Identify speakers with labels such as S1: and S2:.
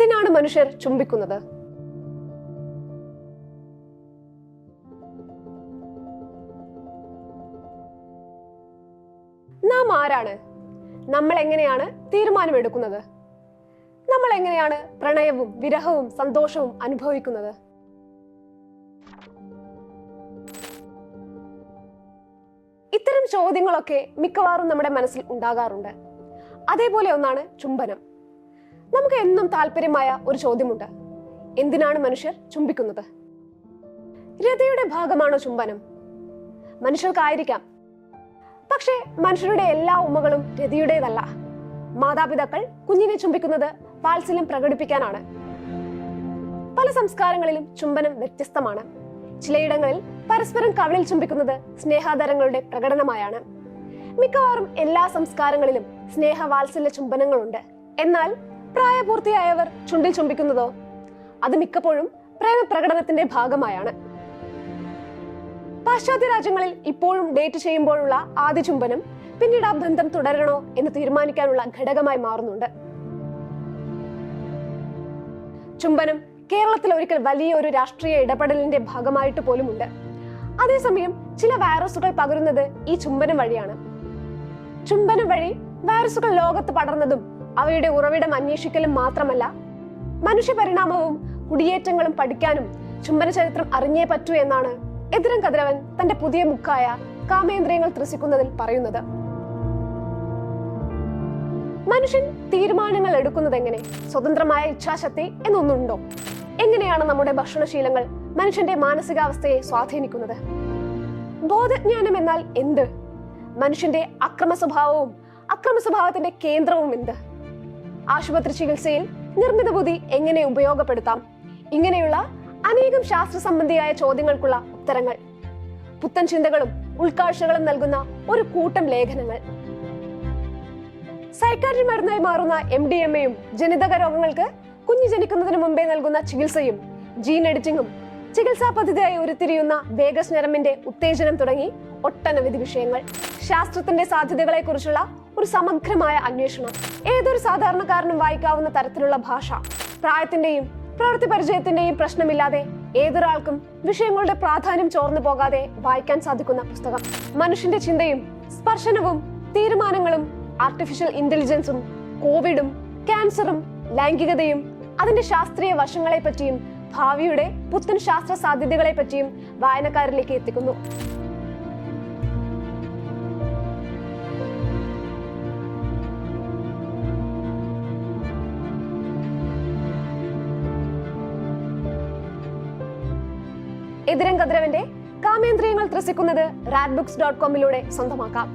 S1: എന്തിനാണ് മനുഷ്യർ ചുംബിക്കുന്നത്? നാം ആരാണ്? നമ്മൾ എങ്ങനെയാണ് തീരുമാനമെടുക്കുന്നത്? നമ്മൾ എങ്ങനെയാണ് പ്രണയവും വിരഹവും സന്തോഷവും അനുഭവിക്കുന്നത്? ഇത്തരം ചോദ്യങ്ങളൊക്കെ മിക്കവാറും നമ്മുടെ മനസ്സിൽ ഉണ്ടാകാറുണ്ട്. അതേപോലെ ഒന്നാണ് ചുംബനം. നമുക്ക് എന്നും താല്പര്യമായ ഒരു ചോദ്യമുണ്ട്. എന്തിനാണ് മനുഷ്യർ ചുംബിക്കുന്നത്? രതിയുടെ ഭാഗമാണോ ചുംബനം? മനുഷ്യർക്കായിരിക്കാം. പക്ഷേ മനുഷ്യരുടെ എല്ലാ ഉമ്മകളും രതിയുടേതല്ല. മാതാപിതാക്കൾ കുഞ്ഞിനെ ചുംബിക്കുന്നത് വാത്സല്യം പ്രകടിപ്പിക്കാനാണ്. പല സംസ്കാരങ്ങളിലും ചുംബനം വ്യത്യസ്തമാണ്. ചിലയിടങ്ങളിൽ പരസ്പരം കവിളിൽ ചുംബിക്കുന്നത് സ്നേഹാദരങ്ങളുടെ പ്രകടനമായാണ്. മിക്കവാറും എല്ലാ സംസ്കാരങ്ങളിലും സ്നേഹ വാത്സല്യ ചുംബനങ്ങളുണ്ട്. എന്നാൽ പ്രായപൂർത്തിയായവർ ചുണ്ടിൽ ചുംബിക്കുന്നതോ അത് മിക്കപ്പോഴും പ്രേമപ്രകടനത്തിന്റെ ഭാഗമായാണ്. പാശ്ചാത്യ രാജ്യങ്ങളിൽ ഇപ്പോഴും ഡേറ്റ് ചെയ്യുമ്പോഴുള്ള ആദ്യ ചുംബനം പിന്നീട് ആ ബന്ധം തുടരണോ എന്ന് തീരുമാനിക്കാനുള്ള ഘടകമായി മാറുന്നുണ്ട്. ചുംബനം കേരളത്തിൽ ഒരിക്കൽ വലിയ ഒരു രാഷ്ട്രീയ ഇടപെടലിന്റെ ഭാഗമായിട്ട് പോലുമുണ്ട്. അതേസമയം ചില വൈറസുകൾ പകരുന്നത് ഈ ചുംബനം വഴിയാണ്. ചുംബനം വഴി വൈറസുകൾ ലോകത്ത് പടർന്നതും അവയുടെ ഉറവിടം അന്വേഷിക്കലും മാത്രമല്ല മനുഷ്യ പരിണാമവും കുടിയേറ്റങ്ങളും പഠിക്കാനും ചുംബന ചരിത്രം അറിഞ്ഞേ പറ്റൂ എന്നാണ് എതിരം കതിരവൻ തന്റെ പുതിയ മുക്കായ കാമേന്ദ്രിയങ്ങൾ ത്രസിക്കുന്നതിൽ പറയുന്നത്. മനുഷ്യൻ തീരുമാനങ്ങൾ എടുക്കുന്നത് എങ്ങനെ സ്വതന്ത്രമായ ഇച്ഛാശക്തി എന്നൊന്നുണ്ടോ? എങ്ങനെയാണ് നമ്മുടെ ഭക്ഷണശീലങ്ങൾ മനുഷ്യന്റെ മാനസികാവസ്ഥയെ സ്വാധീനിക്കുന്നത്? ബോധജ്ഞാനം എന്നാൽ എന്ത്? മനുഷ്യന്റെ അക്രമ സ്വഭാവവും അക്രമ സ്വഭാവത്തിന്റെ കേന്ദ്രവും എന്ത് ആശുപത്രി ചികിത്സയിൽ നിർമ്മിത ബുദ്ധി എങ്ങനെ ഉപയോഗപ്പെടുത്താം? ഇങ്ങനെയുള്ള അനേകം ശാസ്ത്ര സംബന്ധിയായ ചോദ്യങ്ങൾക്കുള്ള ഉത്തരങ്ങൾ. പുത്തൻ ചിന്തകളും ഉൾക്കാഴ്ചകളും നൽകുന്ന ഒരു കൂട്ടം ലേഖനങ്ങൾ. സൈക്കാട്രി മരുന്നായി മാറുന്ന എം ഡി എം എയും ജനിതക രോഗങ്ങൾക്ക് കുഞ്ഞു ജനിക്കുന്നതിന് മുമ്പേ നൽകുന്ന ചികിത്സയും ജീൻ എഡിറ്റിംഗും ചികിത്സാ പദ്ധതിയായി ഉരുത്തിരിയുന്ന വേഗസ് ഞരമ്പിന്റെ ഉത്തേജനം തുടങ്ങി ഒട്ടനവധി വിഷയങ്ങൾ. ശാസ്ത്രത്തിന്റെ സാധ്യതകളെ കുറിച്ചുള്ള ഒരു സമഗ്രമായ അന്വേഷണം. ഏതൊരു സാധാരണക്കാരനും വായിക്കാവുന്ന തരത്തിലുള്ള ഭാഷ. പ്രായത്തിന്റെയും പ്രവൃത്തി പരിചയത്തിന്റെയും പ്രശ്നമില്ലാതെ ഏതൊരാൾക്കും വിഷയങ്ങളുടെ പ്രാധാന്യം ചോർന്നു പോകാതെ വായിക്കാൻ സാധിക്കുന്ന പുസ്തകം. മനുഷ്യന്റെ ചിന്തയും സ്പർശനവും തീരുമാനങ്ങളും ആർട്ടിഫിഷ്യൽ ഇന്റലിജൻസും കോവിഡും ക്യാൻസറും ലൈംഗികതയും അതിന്റെ ശാസ്ത്രീയ വശങ്ങളെ പറ്റിയും ഭാവിയുടെ പുത്തൻ ശാസ്ത്ര സാധ്യതകളെ പറ്റിയും വായനക്കാരിലേക്ക് എത്തിക്കുന്നു. എതിരം കതിരവന്റെ കാമേന്ദ്രിയങ്ങൾ ത്രസിക്കുന്നത് റാഡ് ബുക്സ് ഡോട്ട് കോമിലൂടെ സ്വന്തമാക്കാം.